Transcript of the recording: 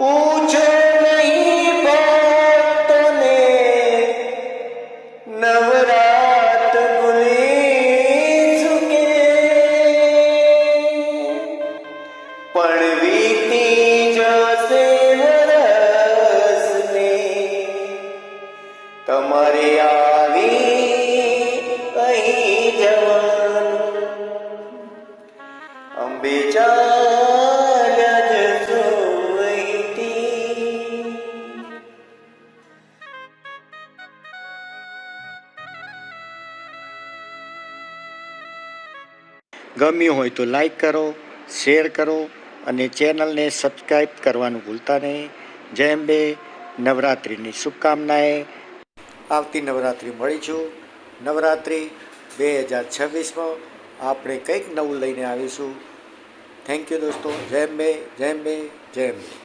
પૂછો નહીં ભક્તોને નવરાત ભૂલી ચૂકે પણ વીતી જશે વરસને તમારે આવી અહીં જવાનું. અંબે ગમ્યું હોય તો લાઈક કરો, શેર કરો અને ચેનલને સબસ્ક્રાઈબ કરવાનું ભૂલતા નહીં. જય અંબે. નવરાત્રિની શુભકામનાએ આવતી નવરાત્રિ મળીશું નવરાત્રિ બે હજાર છવ્વીસમાં આપણે કંઈક નવું લઈને આવીશું. થેન્ક યુ દોસ્તો. જય અંબે જય અંબે, જય